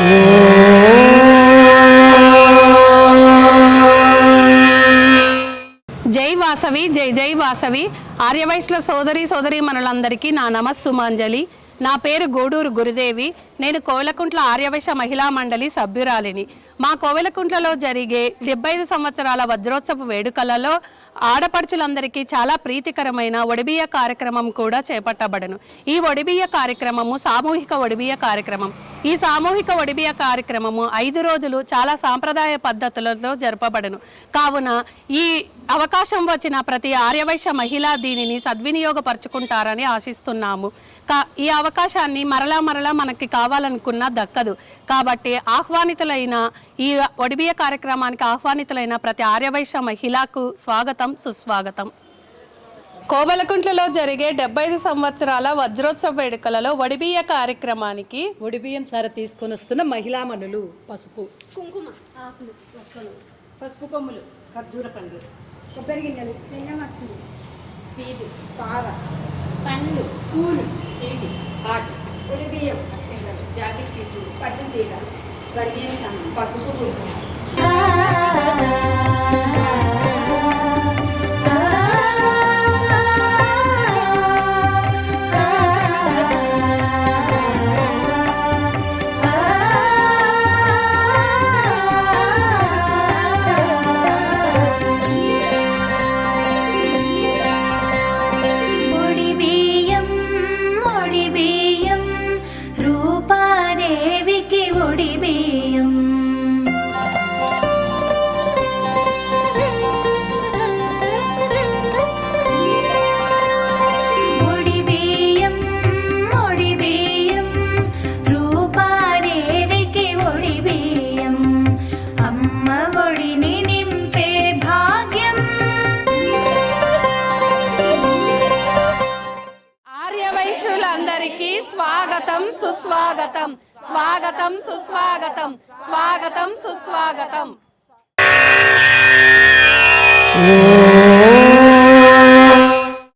జై వాసవి జై జై వాసవి. ఆర్యవైశ్ల సోదరి సోదరి మనులందరికీ నా నమస్సుమాంజలి. నా పేరు గూడూరు గురుదేవి. నేను కోవెలకుంట్ల ఆర్యవైశ్య మహిళా మండలి సభ్యురాలిని. మా కోవెలకుంట్లలో జరిగే డెబ్బై ఐదు సంవత్సరాల వజ్రోత్సవ వేడుకలలో ఆడపడుచులందరికీ చాలా ప్రీతికరమైన ఒడిబియ్య కార్యక్రమం కూడా చేపట్టబడను. ఈ ఒడిబియ్య కార్యక్రమము సామూహిక ఒడిబియ్య కార్యక్రమం. ఈ సామూహిక ఒడిబియ్య కార్యక్రమము ఐదు రోజులు చాలా సాంప్రదాయ పద్ధతులతో జరపబడను. కావున ఈ అవకాశం వచ్చిన ప్రతి ఆర్యవైశ్య మహిళ దీనిని సద్వినియోగపరుచుకుంటారని ఆశిస్తున్నాము. కా ఈ అవకాశాన్ని మరలా మరలా మనకి కావాలనుకున్నా దక్కదు. కాబట్టి ఆహ్వానితులైన ఈ ఒడిబియ కార్యక్రమానికి ఆహ్వానితులైన ప్రతి ఆర్యవైశ్య మహిళకు స్వాగతం సుస్వాగతం. కోవలకుంట్లలో జరిగే డెబ్బై ఐదు సంవత్సరాల వజ్రోత్సవ వేడుకలలో ఒడిబియ్య కార్యక్రమానికి ఒడిబియ్యం సార తీసుకొని వస్తున్న మహిళామణులు పసుపు. పసుపు కొమ్ములు ఖర్జూర పండ్లు కొబ్బరి గింజలు బెల్లమచ్చులు స్వీట్ కార పండ్లు పూలు స్వీట్ పొడి బియ్యం జాకెట్ పీసు పట్టు తీగ గడిబియ్యం పసుపు కుంకుమ అందరికీ స్వాగతం సుస్వాగతం. స్వాగతం సుస్వాగతం. స్వాగతం సుస్వాగతం.